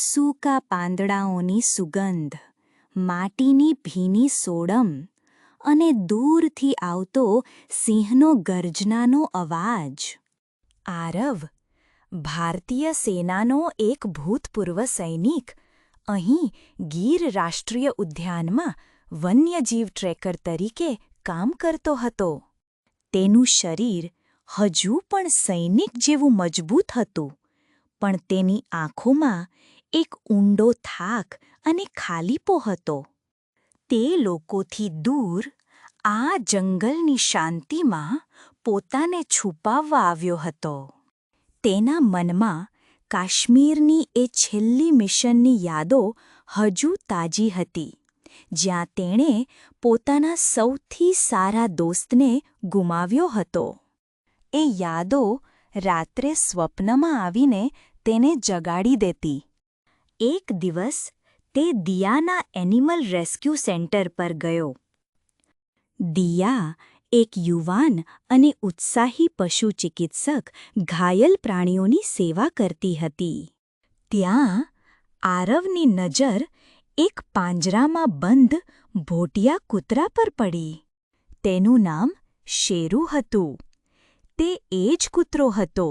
સૂકા પાંદડાઓની સુગંધ, માટીની ભીની સોડમ અને દૂરથી આવતો સિંહનો ગર્જનાનો અવાજ. આરવ, ભારતીય સેનાનો એક ભૂતપૂર્વ સૈનિક, અહીં ગીર રાષ્ટ્રીય ઉદ્યાનમાં વન્યજીવ ટ્રેકર તરીકે કામ કરતો હતો. તેનું શરીર હજુ પણ સૈનિક જેવું મજબૂત હતું, પણ તેની આંખોમાં એક ઊંડો થાક અને ખાલીપો હતો. તે લોકોથી દૂર, આ જંગલની શાંતિમાં પોતાને છુપાવવા આવ્યો હતો. તેના મનમાં કાશ્મીરની એ છેલ્લી મિશનની યાદો હજુ તાજી હતી, જ્યાં તેણે પોતાના સૌથી સારા દોસ્તને ગુમાવ્યો હતો. એ યાદો રાત્રે સ્વપ્નમાં આવીને તેને જગાડી દેતી. એક દિવસ તે દિયાના એનિમલ રેસ્ક્યુ સેન્ટર પર ગયો. દિયા એક યુવાન અને ઉત્સાહી પશુ ચિકિત્સક ઘાયલ પ્રાણીઓની સેવા કરતી હતી. ત્યાં આરવની નજર એક પાંજરામાં બંધ ભોટિયા કૂતરા પર પડી. તેનું નામ શેરુ હતું. તે એ જ કૂતરો હતો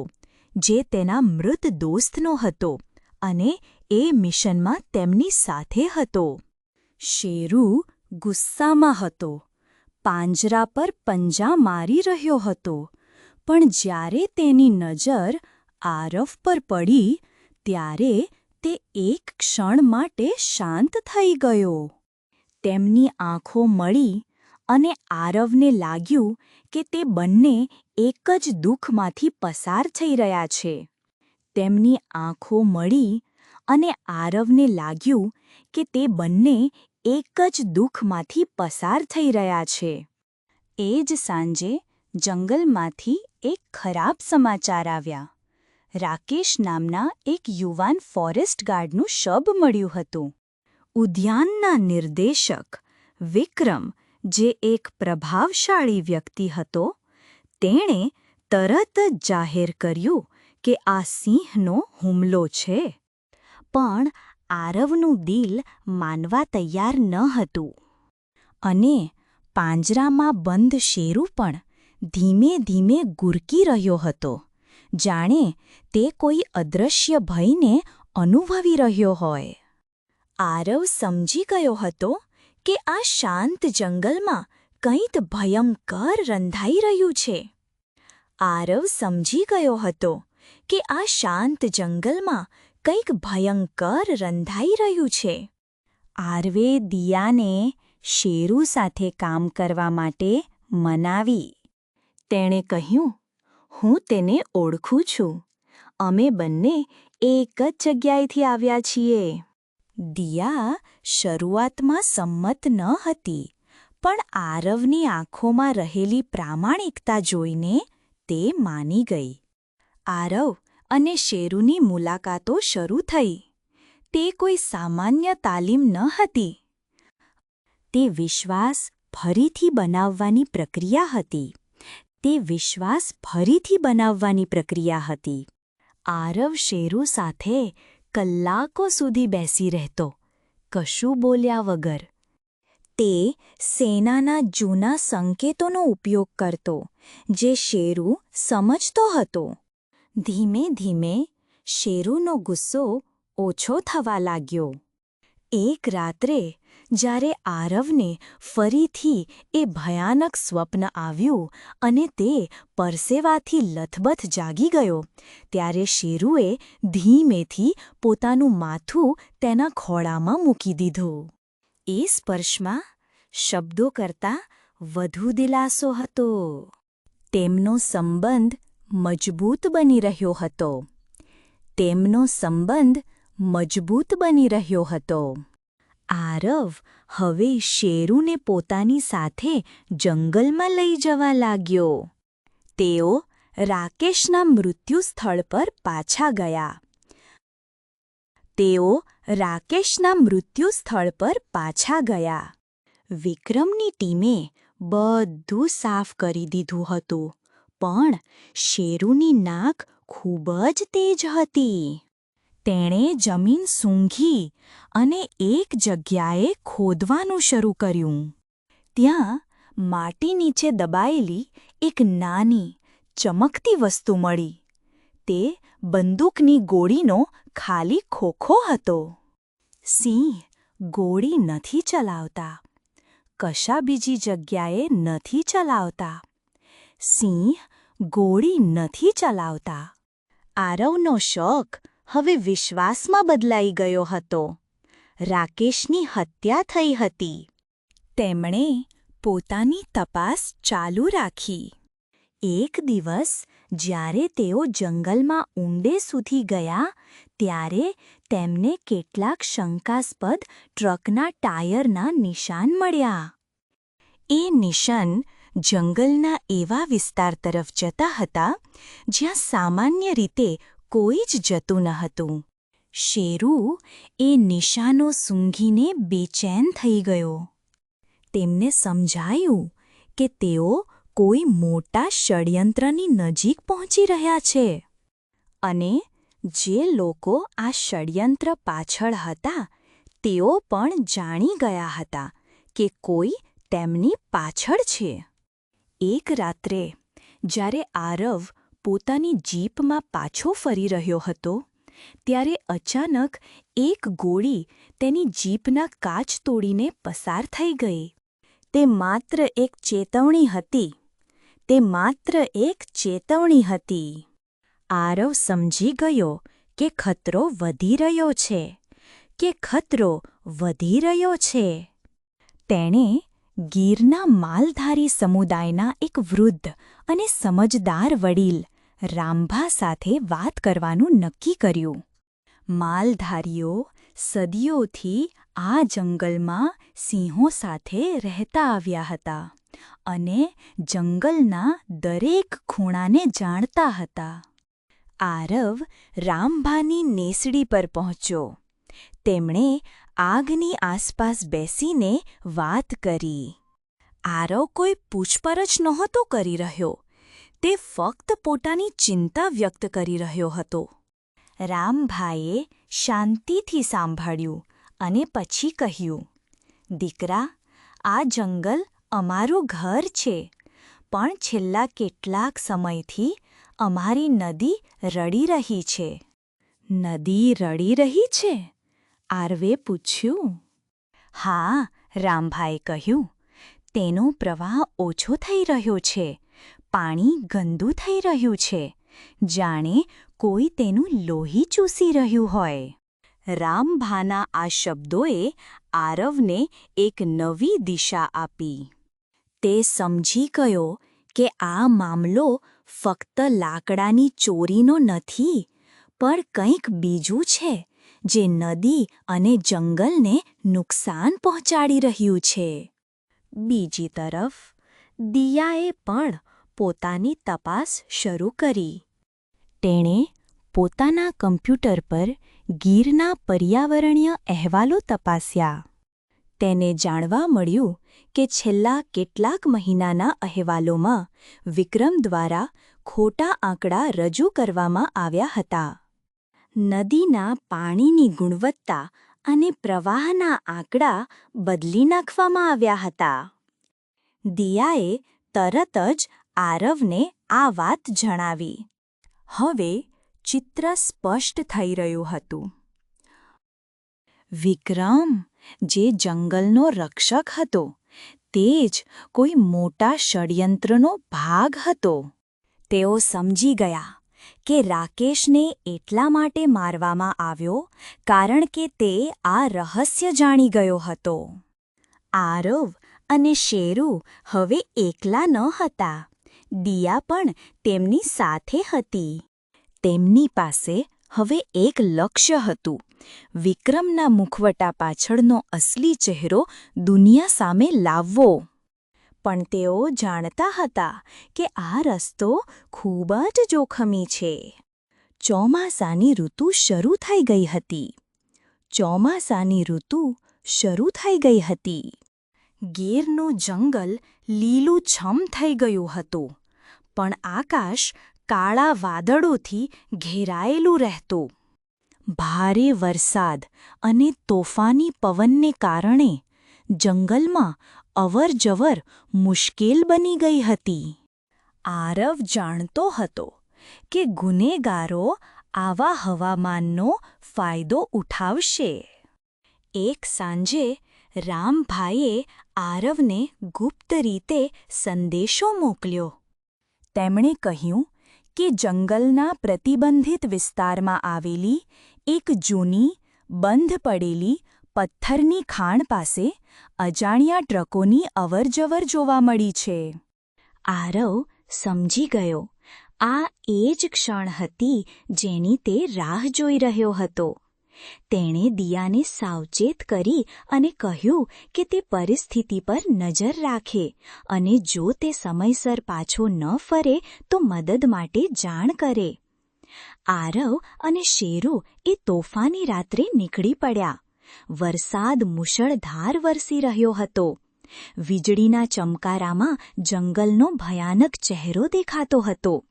જે તેના મૃત દોસ્તનો હતો અને એ મિશનમાં તેમની સાથે હતો. શેરુ ગુસ્સામાં હતો. પાંજરા પર પંજા મારી રહ્યો હતો. પણ જ્યારે તેની નજર આરવ પર પડી, ત્યારે તે એક ક્ષણ માટે શાંત થઈ ગયો. તેમની આંખો મળી અને આરવને લાગ્યું કે તે બંને એક જ દુઃખમાંથી પસાર થઈ રહ્યા છે. તેમની આંખો મળી અને આરવને લાગ્યું કે તે બંને એક જ દુઃખમાંથી પસાર થઈ રહ્યા છે. એ જ સાંજે જંગલમાંથી એક ખરાબ સમાચાર આવ્યા. રાકેશ નામના એક યુવાન ફોરેસ્ટ ગાર્ડનું શબ મળ્યું હતું. ઉદ્યાનના નિર્દેશક વિક્રમ, જે એક પ્રભાવશાળી વ્યક્તિ હતો, તેણે તરત જ જાહેર કર્યું કે આ સિંહનો હુમલો છે. પણ આરવનું દિલ માનવા તૈયાર ન હતું. અને પાંજરામાં બંધ શેરુ પણ ધીમે ધીમે ગુરકી રહ્યો હતો. જાણે તે કોઈ અદૃશ્ય ભયને અનુભવી રહ્યો હોય. આરવ સમજી ગયો હતો કે આ શાંત જંગલમાં કંઈક ભયંકર રંધાઈ રહ્યું છે. આરવ સમજી ગયો હતો કે આ શાંત જંગલમાં કંઈક ભયંકર રંધાઈ રહ્યું છે. આરવે દિયાને શેરુ સાથે કામ કરવા માટે મનાવી. તેણે કહ્યું, હું તેને ઓળખું છું. અમે બંને એક જ જગ્યાએથી આવ્યા છીએ. દિયા શરૂઆતમાં સંમત ન હતી, પણ આરવની આંખોમાં રહેલી પ્રામાણિકતા જોઈને તે માની ગઈ. આરવ અને શેરુની મુલાકાતો શરૂ થઈ. તે કોઈ સામાન્ય તાલીમ ન હતી. તે વિશ્વાસ ફરીથી બનાવવાની પ્રક્રિયા હતી. તે વિશ્વાસ ફરીથી બનાવવાની પ્રક્રિયા હતી. આરવ શેરુ સાથે કલાકો સુધી બેસી રહેતો, કશું બોલ્યા વગર. તે સેનાના જૂના સંકેતોનો ઉપયોગ કરતો, જે શેરુ સમજતો હતો. ધીમે ધીમે શેરુનો ગુસ્સો ઓછો થવા લાગ્યો. એક રાત્રે જ્યારે આરવને ફરીથી એ ભયાનક સ્વપ્ન આવ્યું અને તે પરસેવાથી લથબથ જાગી ગયો, ત્યારે શેરુએ ધીમેથી પોતાનું માથું તેના ખોળામાં મૂકી દીધું. એ સ્પર્શમાં શબ્દો કરતાં વધુ દિલાસો હતો. તેમનો સંબંધ મજબૂત બની રહ્યો હતો. તેમનો સંબંધ મજબૂત બની રહ્યો હતો. આરવ હવે શેરુને પોતાની સાથે જંગલમાં લઈ જવા લાગ્યો. તેઓ રાકેશના મૃત્યુ સ્થળ પર પાછા ગયા. તેઓ રાકેશના મૃત્યુ સ્થળ પર પાછા ગયા. વિક્રમની ટીમે બધું સાફ કરી દીધું હતું. પણ શેરુની નાક ખૂબ જ તેજ હતી. તેણે જમીન સૂંઘી અને એક જગ્યાએ ખોદવાનું શરૂ કર્યું. ત્યાં માટી નીચે દબાયેલી એક નાની, ચમકતી વસ્તુ મળી. તે બંદૂકની ગોળીનો ખાલી ખોખો હતો. સિંહ ગોળી નથી ચલાવતા. કશા બીજી જગ્યાએ નથી ચલાવતા. સિંહ ગોળી નથી ચલાવતા. આરવનો શોખ હવે વિશ્વાસમાં બદલાઈ ગયો હતો. રાકેશની હત્યા થઈ હતી. તેમણે પોતાની તપાસ ચાલુ રાખી. એક દિવસ જ્યારે તેઓ જંગલમાં ઊંડે સુધી ગયા, ત્યારે તેમને કેટલાક શંકાસ્પદ ટ્રકના ટાયરના નિશાન મળ્યા. એ નિશાન જંગલના એવા વિસ્તાર તરફ જતા હતા જ્યાં સામાન્ય રીતે કોઈ જ જતું ન હતું. શેરુ એ નિશાનો સૂંઘીને બેચેન થઈ ગયો. તેમને સમજાયું કે તેઓ કોઈ મોટા ષડયંત્રની નજીક પહોંચી રહ્યા છે અને જે લોકો આ ષડયંત્ર પાછળ હતા તેઓ પણ જાણી ગયા હતા કે કોઈ તેમની પાછળ છે. એક રાત્રે, જ્યારે આરવ પોતાની જીપમાં પાછો ફરી રહ્યો હતો, ત્યારે અચાનક એક ગોળી તેની જીપના કાચ તોડીને પસાર થઈ ગઈ. તે માત્ર એક ચેતવણી હતી. તે માત્ર એક ચેતવણી હતી. આરવ સમજી ગયો કે ખતરો વધી રહ્યો છે, કે ખતરો વધી રહ્યો છે. તેણે ગીરના માલધારી સમુદાયના એક વૃદ્ધ અને સમજદાર વડીલ રામભા સાથે વાત કરવાનું નક્કી કર્યું. માલધારીઓ સદીઓથી આ જંગલમાં સિંહો સાથે રહેતા આવ્યા હતા અને જંગલના દરેક ખૂણાને જાણતા હતા. આરવ રામભાની નેસડી પર પહોંચ્યો. તેમણે આગની આસપાસ બેસીને વાત કરી. આરવ કોઈ પૂછપરછ નહોતો કરી રહ્યો. તે ફક્ત પોતાની ચિંતા વ્યક્ત કરી રહ્યો હતો. રામભાઈએ શાંતિથી સાંભળ્યું અને પછી કહ્યું, દીકરા, આ જંગલ અમારું ઘર છે, પણ છેલ્લા કેટલાક સમયથી અમારી નદી રડી રહી છે. નદી રડી રહી છે? આરવે પૂછ્યું, હા રામભાઈ કહ્યું, તેનો પ્રવાહ ઓછો થઈ રહ્યો છે, પાણી ગંદુ થઈ રહ્યું છે, જાણે કોઈ તેનું લોહી ચૂસી રહ્યું હોય. રામભાના આ શબ્દોએ આરવને એક નવી દિશા આપી. તે સમજી ગયો કે આ મામલો ફક્ત લાકડાની ચોરીનો નથી, પણ કંઈક બીજું છે. જે નદી અને જંગલને નુકસાન પહોંચાડી રહ્યું છે. બીજી તરફ, દિયાએ પણ પોતાની તપાસ શરૂ કરી. તેણે પોતાના કમ્પ્યુટર પર ગીરના પર્યાવરણીય અહેવાલો તપાસ્યા. તેને જાણવા મળ્યું કે છેલ્લા કેટલાક મહિનાના અહેવાલોમાં વિક્રમ દ્વારા ખોટા આંકડા રજૂ કરવામાં આવ્યા હતા. નદીના પાણીની ગુણવત્તા અને પ્રવાહના આંકડા બદલી નાખવામાં આવ્યા હતા. દિયાએ તરત જ આરવને આ વાત જણાવી. હવે ચિત્ર સ્પષ્ટ થઈ રહ્યું હતું. વિક્રમ, જે જંગલનો રક્ષક હતો, તે જ કોઈ મોટા ષડયંત્રનો ભાગ હતો. તેઓ સમજી ગયા. કે રાકેશને એટલા માટે મારવામાં આવ્યો કારણ કે તે આ રહસ્ય જાણી ગયો હતો. આરવ અને શેરુ હવે એકલા ન હતા. દિયા પણ તેમની સાથે હતી. તેમની પાસે હવે એક લક્ષ્ય હતું. વિક્રમના મુખવટા પાછળનો અસલી ચહેરો દુનિયા સામે લાવવો. પણ તેઓ જાણતા હતા કે આ રસ્તો ખૂબ જ જોખમી છે. ચોમાસાની ઋતુ શરૂ થઈ ગઈ હતી. ચોમાસાની ઋતુ શરૂ થઈ ગઈ હતી. ગીરનું જંગલ લીલુંછમ થઈ ગયું હતું, પણ આકાશ કાળા વાદળોથી ઘેરાયેલું રહેતું. ભારે વરસાદ અને તોફાની પવનને કારણે જંગલમાં અવરજવર મુશ્કેલ બની ગઈ હતી. આરવ જાણતો હતો કે ગુનેગારો આવા હવામાનનો ફાયદો ઉઠાવશે. એક સાંજે રામભાઈએ આરવને ગુપ્ત રીતે સંદેશો મોકલ્યો. તેમણે કહ્યું કે જંગલના પ્રતિબંધિત વિસ્તારમાં આવેલી એક જૂની, બંધ પડેલી પથ્થરની ખાણ પાસે અજાણ્યા ટ્રકોની અવરજવર જોવા મળી છે. આરવ સમજી ગયો. આ એ જ ક્ષણ હતી જેની તે રાહ જોઈ રહ્યો હતો. તેણે દિયાને સાવચેત કરી અને કહ્યું કે તે પરિસ્થિતિ પર નજર રાખે અને જો તે સમયસર પાછો ન ફરે તો મદદ માટે જાણ કરે. આરવ અને શેરુ એ તોફાની રાત્રે નીકળી પડ્યા. વરસાદ મુશળધાર વરસી રહ્યો હતો. વીજળીના ચમકારામાં જંગલનો ભયાનક ચહેરો દેખાતો હતો.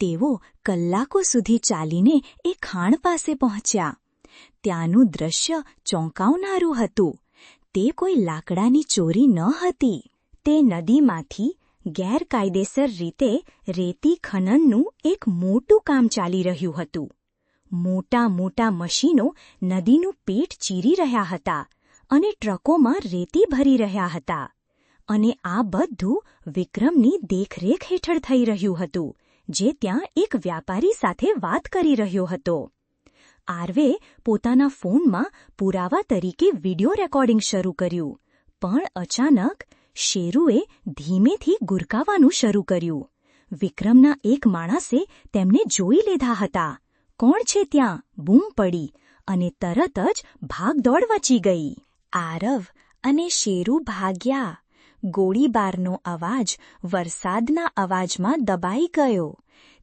તેઓ કલાકો સુધી ચાલીને એ ખાણ પાસે પહોંચ્યા. ત્યાંનું દ્રશ્ય ચોંકાવનારું હતું. તે કોઈ લાકડાની ચોરી ન હતી. તે નદીમાંથી ગેરકાયદેસર રીતે રેતી ખનનનું એક મોટું કામ ચાલી રહ્યું હતું. મોટા મોટા મશીનો નદીનું પેટ ચીરી રહ્યા હતા અને ટ્રકોમાં રેતી ભરી રહ્યા હતા. અને આ બધું વિક્રમની દેખરેખ હેઠળ થઈ રહ્યું હતું, જે ત્યાં એક વ્યાપારી સાથે વાત કરી રહ્યો હતો. આરવે પોતાના ફોનમાં પુરાવા તરીકે વિડિયો રેકોર્ડિંગ શરૂ કર્યું, પણ અચાનક શેરુએ ધીમેથી ગુરકાવાનું શરૂ કર્યું. વિક્રમના એક માણસે તેમને જોઈ લીધા હતા. કોણ છે ત્યાં? બૂમ પડી અને તરત જ ભાગદોડ વચી ગઈ. આરવ અને શેરુ ભાગ્યા. ગોળીબારનો અવાજ વરસાદના અવાજમાં દબાઈ ગયો.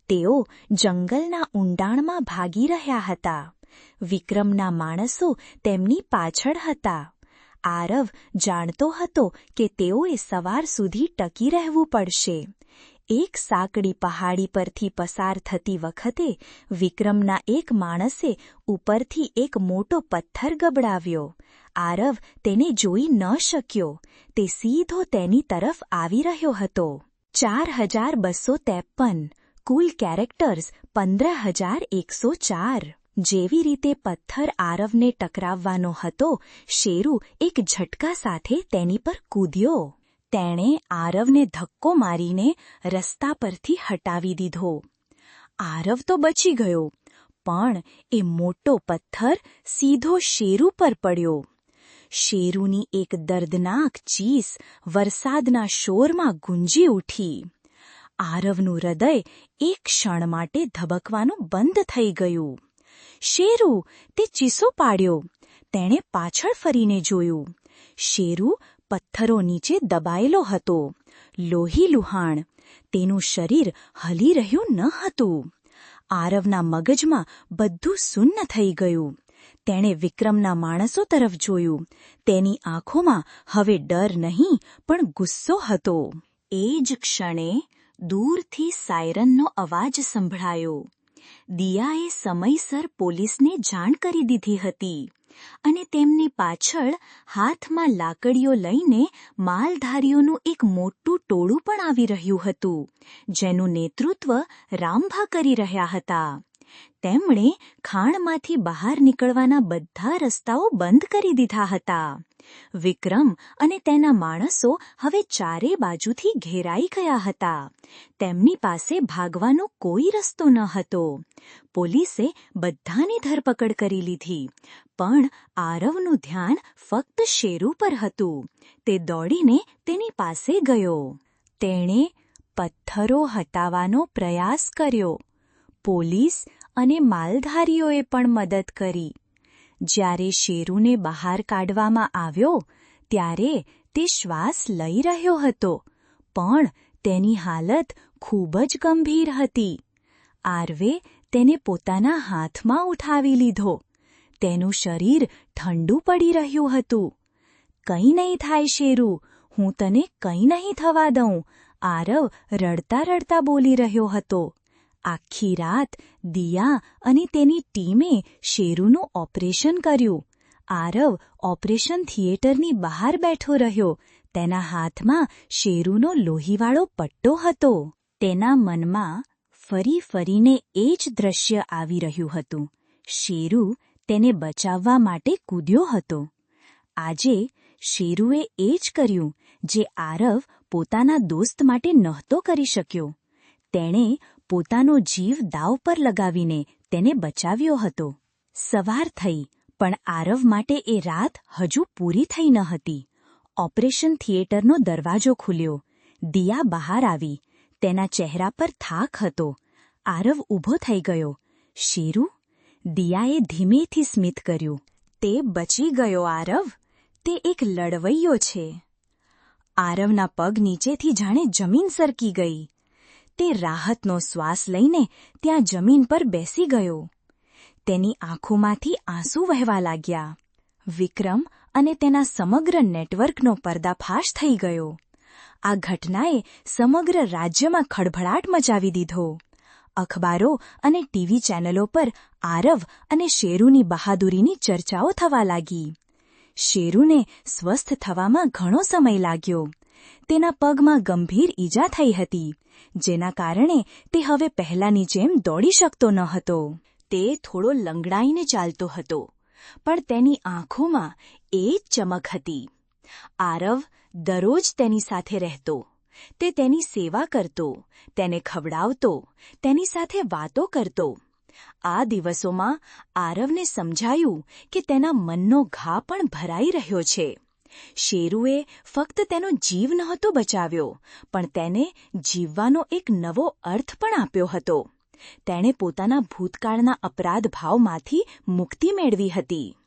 તેઓ જંગલના ઊંડાણમાં ભાગી રહ્યા હતા. વિક્રમના માણસો તેમની પાછળ હતા. આરવ જાણતો હતો કે તેઓએ સવાર સુધી ટકી રહેવું પડશે. એક સાંકડી પહાડી પરથી પસાર થતી વખતે વિક્રમના એક માણસે ઉપરથી એક મોટો પથ્થર ગબડાવ્યો. આરવ તેને જોઈ ન શક્યો. તે સીધો તેની તરફ આવી રહ્યો હતો. ચાર હજાર બસો ત્રેપન. કુલ કેરેક્ટર્સ પંદર હજાર એકસો ચાર. જેવી રીતે પથ્થર આરવને ટકરાવવાનો હતો, શેરુ એક ઝટકા સાથે તેની પર કૂદ્યો. તેણે આરવને ધક્કો મારીને રસ્તા પરથી હટાવી દીધો. આરવ તો બચી ગયો, પણ એ મોટો પથ્થર સીધો શેરુ પર પડ્યો. શેરુની એક દર્દનાક ચીસ વરસાદના શોરમાં ગુંજી ઉઠી. આરવનું હૃદય એક ક્ષણ માટે ધબકવાનું બંધ થઈ ગયું. શેરુ, તે ચીસો પાડ્યો. તેણે પાછળ ફરીને જોયું. શેરુ પથ્થરો નીચે દબાયેલો હતો. લોહી લુહાણ. તેનું શરીર હલી રહ્યું ન હતું. આરવના મગજમાં બધું સુન્ન થઈ ગયું. તેણે વિક્રમના માણસો તરફ જોયું. તેની આંખોમાં હવે ડર નહીં, પણ ગુસ્સો હતો. એ જ ક્ષણે દૂરથી સાયરનનો અવાજ સંભળાયો. દિયાએ સમયસર પોલીસને જાણ કરી દીધી હતી. અને તેમની પાછળ હાથમાં લાકડીઓ લઈને માલધારીઓનું એક મોટું ટોળું પણ આવી રહ્યું હતું, જેનું નેતૃત્વ રામભા કરી રહ્યા હતા. તેમણે ખાણમાંથી બહાર નીકળવાના બધા રસ્તાઓ બંધ કરી દીધા હતા. વિક્રમ અને તેના માણસો હવે ચારે બાજુથી ઘેરાઈ ગયા હતા. તેમની પાસે ભાગવાનો કોઈ રસ્તો ન હતો. પોલીસે બધાની ધરપકડ કરી લીધી. પણ આરવનું ધ્યાન ફક્ત શેરુ પર હતું. તે દોડીને તેની પાસે ગયો. તેણે પથ્થરો હટાવવાનો પ્રયાસ કર્યો. પોલીસ અને માલધારીઓએ પણ મદદ કરી. જ્યારે શેરુને બહાર કાઢવામાં આવ્યો, ત્યારે તે શ્વાસ લઈ રહ્યો હતો, પણ તેની હાલત ખૂબ જ ગંભીર હતી. આરવે તેને પોતાના હાથમાં ઉઠાવી લીધો. તેનું શરીર ઠંડુ પડી રહ્યું હતું. કંઈ નહીં થાય, શેરુ. હું તને કંઈ નહીં થવા દઉં, આરવ રડતા રડતા બોલી રહ્યો હતો. આખી રાત દિયા અને તેની ટીમે શેરુનું ઓપરેશન કર્યું. આરવ ઓપરેશન થિયેટરની બહાર બેઠો રહ્યો. તેના હાથમાં શેરુનો લોહીવાળો પટ્ટો હતો. તેના મનમાં ફરી ફરીને એ જ દ્રશ્ય આવી રહ્યું હતું. શેરુ તેને બચાવવા માટે કૂદ્યો હતો. આજે શેરુએ એ જ કર્યું જે આરવ પોતાના દોસ્ત માટે નહોતો કરી શક્યો. તેણે પોતાનો જીવ દાવ પર લગાવીને તેને બચાવ્યો હતો. સવાર થઈ, પણ આરવ માટે એ રાત હજુ પૂરી થઈ ન હતી. ઓપરેશન થિયેટરનો દરવાજો ખુલ્યો. દિયા બહાર આવી. તેના ચહેરા પર થાક હતો. આરવ ઊભો થઈ ગયો. શેરુ દિયાએ ધીમેથી સ્મિત કર્યું. તે બચી ગયો આરવ. તે એક લડવૈયો છે. આરવના પગ નીચેથી જાણે જમીન સરકી ગઈ. તે રાહતનો શ્વાસ લઈને ત્યાં જમીન પર બેસી ગયો. તેની આંખોમાંથી આંસુ વહેવા લાગ્યા. વિક્રમ અને તેના સમગ્ર નેટવર્કનો પર્દાફાશ થઈ ગયો. આ ઘટનાએ સમગ્ર રાજ્યમાં ખળભળાટ મચાવી દીધો. અખબારો અને ટીવી ચેનલો પર આરવ અને શેરુની બહાદુરીની ચર્ચાઓ થવા લાગી. શેરુને સ્વસ્થ થવામાં ઘણો સમય લાગ્યો. તેના પગમાં ગંભીર ઈજા થઈ હતી, જેના કારણે તે હવે પહેલાની જેમ દોડી શકતો ન હતો. તે થોડો લંગડાઈને ચાલતો હતો, પણ તેની આંખોમાં એ જ ચમક હતી. આરવ દરરોજ તેની સાથે રહેતો. તે તેની સેવા કરતો, તેને ખવડાવતો, તેની સાથે વાતો કરતો. આ દિવસોમાં આરવને સમજાયું કે તેના મનનો ઘા પણ ભરાઈ રહ્યો છે. શેરુએ ફક્ત તેનો જીવ નહોતો બચાવ્યો, પણ તેને જીવવાનો એક નવો અર્થ પણ આપ્યો હતો. તેણે પોતાના ભૂતકાળના અપરાધ ભાવમાંથી મુક્તિ મેળવી હતી.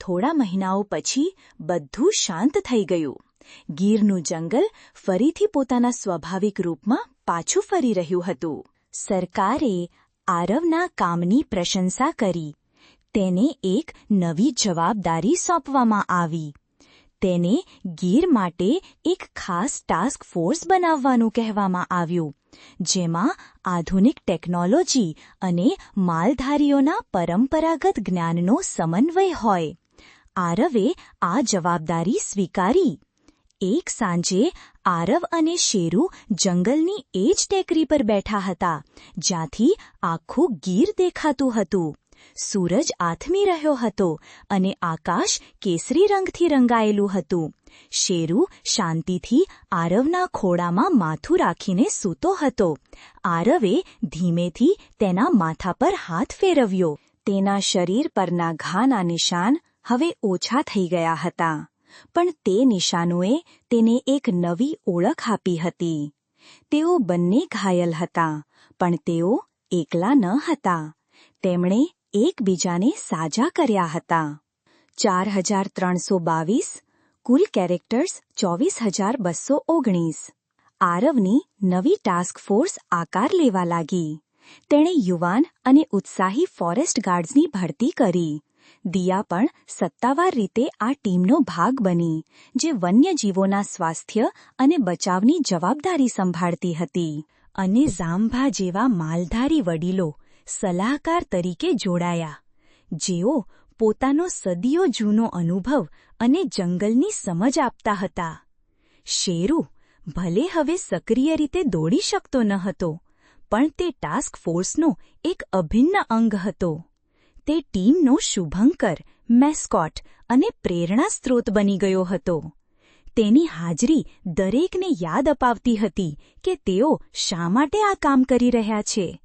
થોડા મહિનાઓ પછી બધું શાંત થઈ ગયું. ગીરનું જંગલ ફરીથી પોતાના સ્વાભાવિક રૂપમાં પાછું ફરી રહ્યું હતું. સરકારે આરવના કામની પ્રશંસા કરી. તેને એક નવી જવાબદારી સોંપવામાં આવી. તેને ગીર માટે એક ખાસ ટાસ્ક ફોર્સ બનાવવાનું કહેવામાં આવ્યું, જેમાં આધુનિક ટેકનોલોજી અને માલધારીઓના પરંપરાગત જ્ઞાનનો સમન્વય હોય. આરવે આ જવાબદારી સ્વીકારી. એક સાંજે આરવ અને શેરુ જંગલની એ જ ટેકરી પર બેઠા હતા, જ્યાંથી આખું ગીર દેખાતું હતું. સૂરજ આથમી રહ્યો હતો અને આકાશ કેસરી રંગથી રંગાયેલું હતું. શેરુ શાંતિથી આરવના ખોળામાં માથું રાખીને સૂતો હતો. આરવે ધીમેથી તેના માથા પર હાથ ફેરવ્યો. તેના શરીર પરના ઘાના નિશાન હવે ઓછા થઈ ગયા હતા. પણ તે નિશાનોએ તેને એક નવી ઓળખ આપી હતી. તેઓ બંને ઘાયલ હતા, પણ તેઓ એકલા ન હતા. તેમણે એકબીજાને સાજા કર્યા હતા. ચાર હજાર ત્રણસો બાવીસ, કુલ કેરેક્ટર્સ ચોવીસ હજાર બસો ઓગણીસ. આરવની નવી ટાસ્ક ફોર્સ આકાર લેવા લાગી. તેણે યુવાન અને ઉત્સાહી ફોરેસ્ટ ગાર્ડ્સની ભરતી કરી. દિયા પણ સત્તાવાર રીતે આ ટીમનો ભાગ બની, જે વન્યજીવોના સ્વાસ્થ્ય અને બચાવની જવાબદારી સંભાળતી હતી. અને ઝાંભા જેવા માલધારી વડીલો સલાહકાર તરીકે જોડાયા. જેઓ પોતાનો સદીઓ જૂનો અનુભવ અને જંગલની સમજ આપતા હતા. શેરુ ભલે હવે સક્રિય રીતે દોડી શકતો ન હતો, પણ તે ટાસ્ક ફોર્સનો એક અભિન્ન અંગ હતો. તે ટીમનો શુભંકર, મેસ્કોટ અને પ્રેરણા સ્ત્રોત બની ગયો હતો. તેની હાજરી દરેકને યાદ અપાવતી હતી કે તેઓ શા માટે આ કામ કરી રહ્યા છે.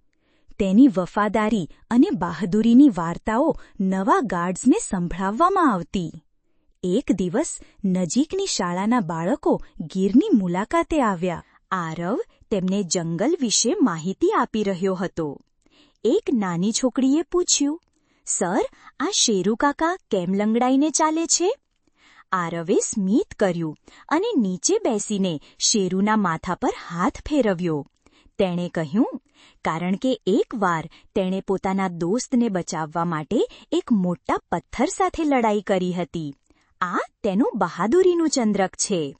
તેની વફાદારી અને બહાદુરીની વાર્તાઓ નવા ગાર્ડ્સને સંભળાવવામાં આવતી. એક દિવસ નજીકની શાળાના બાળકો ગીરની મુલાકાતે આવ્યા. આરવ તેમને જંગલ વિશે માહિતી આપી રહ્યો હતો. એક નાની છોકરીએ પૂછ્યું સર, આ શેરુ કાકા કેમ લંગડાઈને ચાલે છે? આરવે સ્મિત કર્યું અને નીચે બેસીને શેરુના માથા પર હાથ ફેરવ્યો. તેણે કહ્યું, કારણ કે એકવાર તેણે પોતાના દોસ્તને બચાવવા માટે એક મોટા પથ્થર સાથે લડાઈ કરી હતી. આ તેનું બહાદુરીનું ચંદ્રક છે.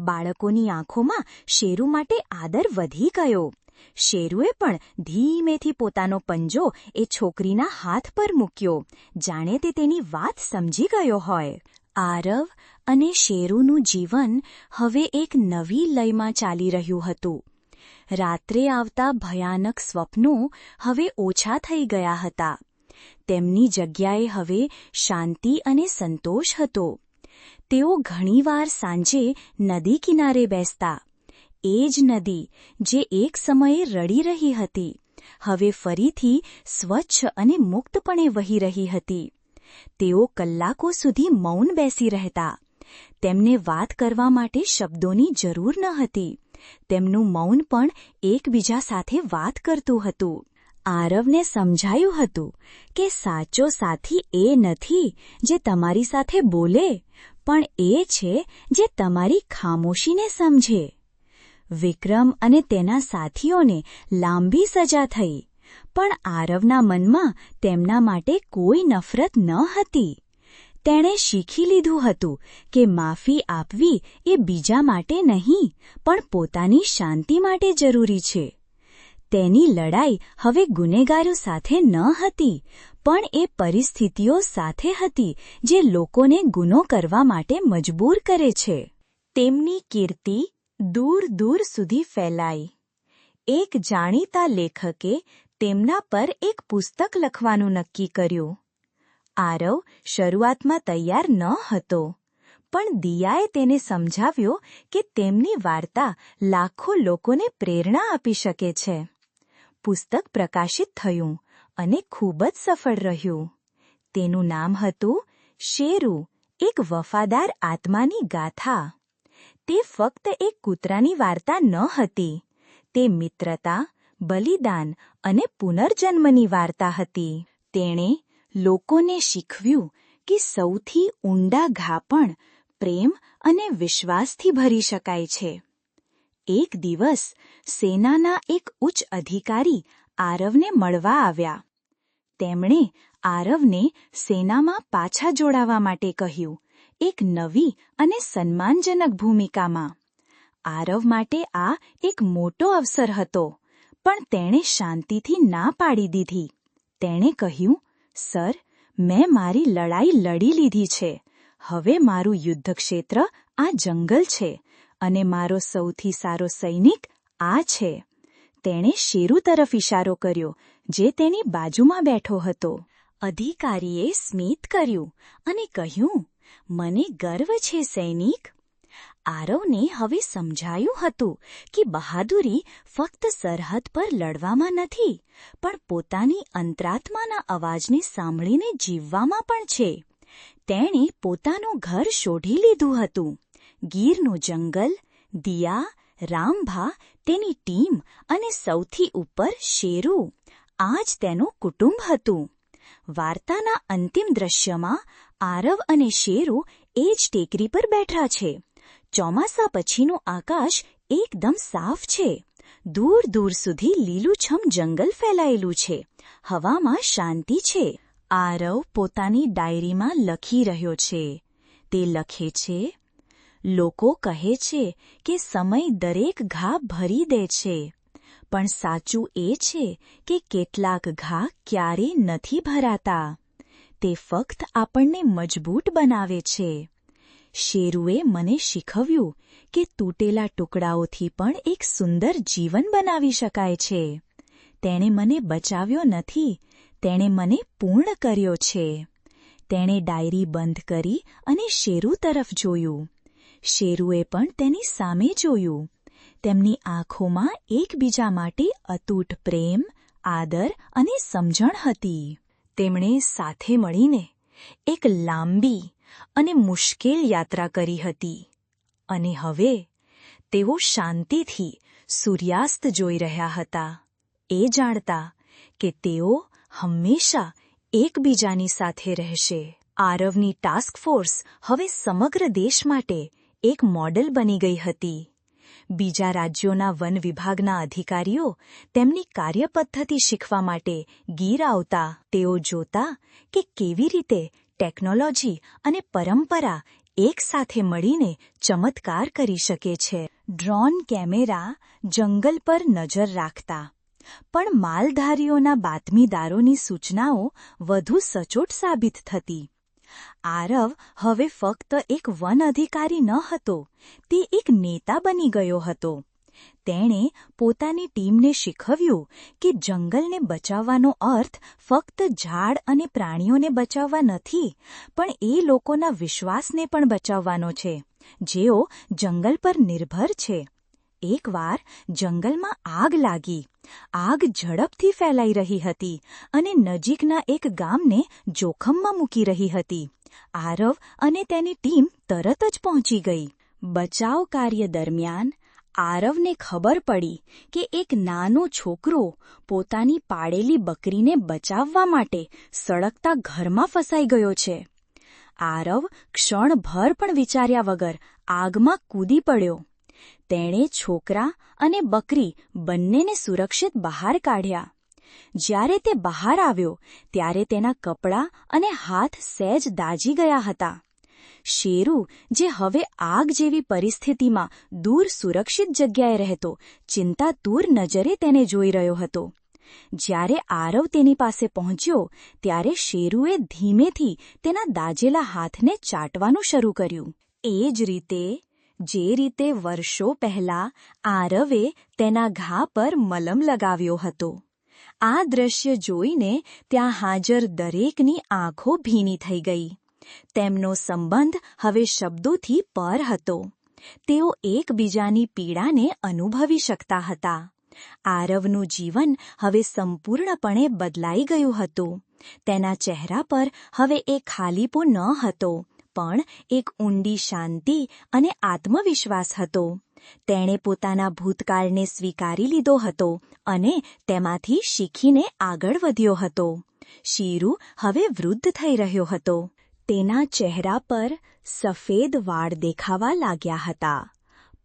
બાળકોની આંખોમાં શેરુ માટે આદર વધી ગયો. શેરુએ પણ ધીમેથી પોતાનો પંજો એ છોકરીના હાથ પર મૂક્યો. જાણે તે તેની વાત સમજી ગયો હોય. આરવ અને શેરુનું જીવન હવે એક નવી લયમાં ચાલી રહ્યું હતું. રાત્રે આવતા ભયાનક સ્વપ્નો હવે ઓછા થઈ ગયા હતા. તેમની જગ્યાએ હવે શાંતિ અને સંતોષ હતો. તેઓ ઘણીવાર સાંજે નદી કિનારે બેસતા એ જ નદી જે એક સમયે રડી રહી હતી, હવે ફરીથી સ્વચ્છ અને મુક્તપણે વહી રહી હતી. તેઓ કલાકો સુધી મૌન બેસી રહેતા. તેમને વાત કરવા માટે શબ્દોની જરૂર ન હતી. તેમનું મૌન પણ એકબીજા સાથે વાત કરતું હતું. આરવને સમજાયું હતું કે સાચો સાથી એ નથી જે તમારી સાથે બોલે, પણ એ છે જે તમારી ખામોશીને સમજે. વિક્રમ અને તેના સાથીઓને લાંબી સજા થઈ. પણ આરવના મનમાં તેમના માટે કોઈ નફરત ન હતી. તેણે શીખી લીધું હતું કે માફી આપવી એ બીજા માટે નહીં, પણ પોતાની શાંતિ માટે જરૂરી છે. તેની લડાઈ હવે ગુનેગારો સાથે ન હતી, પણ એ પરિસ્થિતિઓ સાથે હતી જે લોકોને ગુનો કરવા માટે મજબૂર કરે છે. તેમની કીર્તિ દૂર દૂર સુધી ફેલાઈ એક જાણીતા લેખકે તેમના પર એક પુસ્તક લખવાનું નક્કી કર્યું. આરવ શરૂઆતમાં તૈયાર ન હતો, પણ દિયાએ તેને સમજાવ્યો કે તેમની વાર્તા લાખો લોકોને પ્રેરણા આપી શકે છે. પુસ્તક પ્રકાશિત થયું અને ખૂબ જ સફળ રહ્યું. તેનું નામ હતું શેરુ, એક વફાદાર આત્માની ગાથા. તે ફક્ત એક કૂતરાની વાર્તા ન હતી. તે મિત્રતા, બલિદાન અને પુનર્જન્મની વાર્તા હતી. તેણે લોકોને શીખવ્યું કે સૌથી ઊંડા ઘા પણ પ્રેમ અને વિશ્વાસથી ભરી શકાય છે. એક દિવસ સેનાના એક ઉચ્ચ અધિકારી આરવને મળવા આવ્યા. તેમણે આરવને સેનામાં પાછા જોડાવા માટે કહ્યું એક નવી અને સન્માનજનક ભૂમિકામાં. આરવ માટે આ એક મોટો અવસર હતો, પણ તેણે શાંતિથી ના પાડી દીધી. તેણે કહ્યું, સર, મેં મારી લડાઈ લડી લીધી છે. હવે મારું યુદ્ધ ક્ષેત્ર આ જંગલ છે અને મારો સૌથી સારો સૈનિક આ છે. તેણે શેરુ તરફ ઇશારો કર્યો, જે તેની બાજુમાં બેઠો હતો. અધિકારીએ સ્મિત કર્યું અને કહ્યું મને ગર્વ છે, સૈનિક. આરવને હવે સમજાયું હતું કે બહાદુરી ફક્ત સરહદ પર લડવામાં નથી, પણ પોતાની અંતરાત્માના અવાજને સાંભળીને જીવવામાં પણ છે. તેણે પોતાનું ઘર શોધી લીધું હતું. ગીરનું જંગલ, દિયા, રામભા, તેની ટીમ અને સૌથી ઉપર શેરુ. આ જ તેનું કુટુંબ હતું. વાર્તાના અંતિમ દ્રશ્યમાં આરવ અને શેરુ એ જ ટેકરી પર બેઠા છે. ચોમાસા પછીનું આકાશ એકદમ સાફ છે. દૂર દૂર સુધી લીલુંછમ જંગલ ફેલાયેલું છે. હવામાં શાંતિ છે. આરવ પોતાની ડાયરીમાં લખી રહ્યો છે. તે લખે છે, લોકો કહે છે કે સમય દરેક ઘા ભરી દે છે. પણ સાચું એ છે કે કેટલાક ઘા ક્યારે નથી ભરાતા. તે ફક્ત આપણને મજબૂત બનાવે છે. શેરુએ મને શીખવ્યું કે તૂટેલા ટુકડાઓથી પણ એક સુંદર જીવન બનાવી શકાય છે. તેણે મને બચાવ્યો નથી, તેણે મને પૂર્ણ કર્યો છે. તેણે ડાયરી બંધ કરી અને શેરુ તરફ જોયું. શેરુએ પણ તેની સામે જોયું. તેમની આંખોમાં એકબીજા માટે અતૂટ પ્રેમ, આદર અને સમજણ હતી. તેમણે સાથે મળીને એક લાંબી અને મુશ્કેલ યાત્રા કરી હતી. અને હવે તેઓ શાંતિથી સૂર્યાસ્ત જોઈ રહ્યા હતા. એ જાણતા કે તેઓ હંમેશા એકબીજાની સાથે રહેશે. આરવની ટાસ્ક ફોર્સ હવે સમગ્ર દેશ માટે એક મોડેલ બની ગઈ હતી. બીજા રાજ્યોના વન વિભાગના અધિકારીઓ તેમની કાર્યપદ્ધતિ શીખવા માટે ગીર આવતા. તેઓ જોતા કે કેવી રીતે ટેકનોલોજી અને પરંપરા એકસાથે મળીને ચમત્કાર કરી શકે છે. ડ્રોન કેમેરા જંગલ પર નજર રાખતા. પણ માલધારીઓના બાતમીદારોની સૂચનાઓ વધુ સચોટ સાબિત થતી. આરવ હવે ફક્ત એક વન અધિકારી ન હતો, તે એક નેતા બની ગયો હતો. તેણે પોતાની ટીમને શીખવ્યું કે જંગલને બચાવવાનો અર્થ ફક્ત ઝાડ અને પ્રાણીઓને બચાવવા નથી, પણ એ લોકોના વિશ્વાસને પણ બચાવવાનો છે. જેઓ જંગલ પર નિર્ભર છે. એકવાર જંગલમાં આગ લાગી. આગ ઝડપથી ફેલાઈ રહી હતી અને નજીકના એક ગામને જોખમમાં મૂકી રહી હતી. આરવ અને તેની ટીમ તરત જ પહોંચી ગઈ. બચાવ કાર્ય દરમિયાન આરવને ખબર પડી કે એક નાનો છોકરો પોતાની પાળેલી બકરીને બચાવવા માટે સળગતા ઘરમાં ફસાઈ ગયો છે. આરવ ક્ષણભર પણ વિચાર્યા વગર આગમાં કૂદી પડ્યો. તેણે છોકરા અને બકરી બંનેને સુરક્ષિત બહાર કાઢ્યા. જ્યારે તે બહાર આવ્યો, ત્યારે તેના કપડાં અને હાથ સહેજ દાજી ગયા હતા. શેરુ, જે હવે આગ જેવી પરિસ્થિતિમાં દૂર સુરક્ષિત જગ્યાએ રહેતો, ચિંતાતુર નજરે તેને જોઈ રહ્યો હતો. જ્યારે આરવ તેની પાસે પહોંચ્યો, ત્યારે શેરુએ ધીમેથી તેના દાજેલા હાથને ચાટવાનું શરૂ કર્યું. એ જ રીતે જે રીતે વર્ષો પહેલા આરવે તેના ઘા પર મલમ લગાવ્યો હતો. આ દ્રશ્ય જોઈને ત્યાં હાજર દરેકની આંખો ભીની થઈ ગઈ. તેમનો સંબંધ હવે શબ્દોથી પર હતો. તેઓ એકબીજાની પીડાને અનુભવી શકતા હતા. આરવનું જીવન હવે સંપૂર્ણપણે બદલાઈ ગયું હતું. તેના ચહેરા પર હવે એ ખાલીપો ન હતો. પણ એક ઊંડી શાંતિ અને આત્મવિશ્વાસ હતો. તેણે પોતાના ભૂતકાળને સ્વીકારી લીધો હતો અને તેમાંથી શીખીને આગળ વધ્યો હતો. શીરુ હવે વૃદ્ધ થઈ રહ્યો હતો. તેના ચહેરા પર સફેદ વાળ દેખાવા લાગ્યા હતા.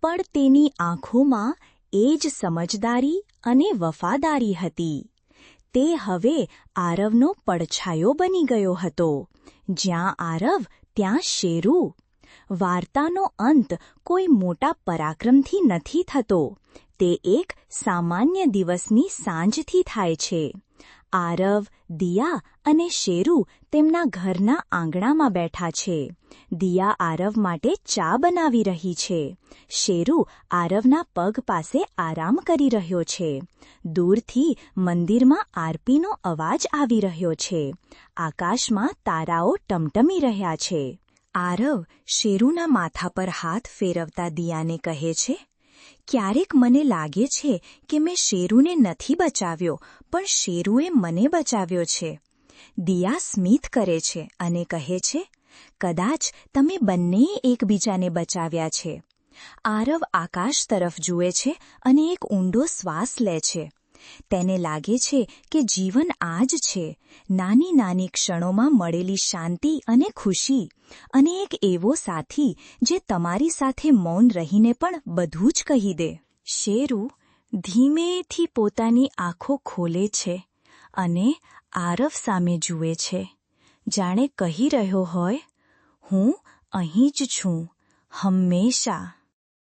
પણ તેની આંખોમાં એ જ સમજદારી અને વફાદારી હતી. તે હવે આરવનો પડછાયો બની ગયો હતો. જ્યાં આરવ ત્યાં શેરું. વાર્તાનો અંત કોઈ મોટા પરાક્રમથી નથી થતો. તે એક સામાન્ય દિવસની સાંજથી થાય છે. આરવ, દિયા અને શેરુ તેમના ઘરના આંગણામાં બેઠા છે. દિયા આરવ માટે ચા બનાવી રહી છે. શેરુ આરવના પગ પાસે આરામ કરી રહ્યો છે. દૂરથી મંદિરમાં આરપીનો અવાજ આવી રહ્યો છે. આકાશમાં તારાઓ ટમટમી રહ્યા છે. આરવ શેરુના માથા પર હાથ ફેરવતા દિયાને કહે છે ક્યારેક મને લાગે છે કે મેં શેરુને નથી બચાવ્યો, પણ શેરુએ મને બચાવ્યો છે. દિયા સ્મિત કરે છે અને કહે છે, કદાચ તમે બંનેએ એકબીજાને બચાવ્યા છે. આરવ આકાશ તરફ જુએ છે અને એક ઊંડો શ્વાસ લે છે. તેને લાગે છે કે જીવન આ જ છે. નાની નાની ક્ષણોમાં મળેલી શાંતિ અને ખુશી અને એક એવો સાથી જે તમારી સાથે મૌન રહીને પણ બધું જ કહી દે. શેરુ ધીમેથી પોતાની આંખો ખોલે છે અને આરફ સામે જુએ છે. જાણે કહી રહ્યો હોય, હું અહીં જ છું, હંમેશા.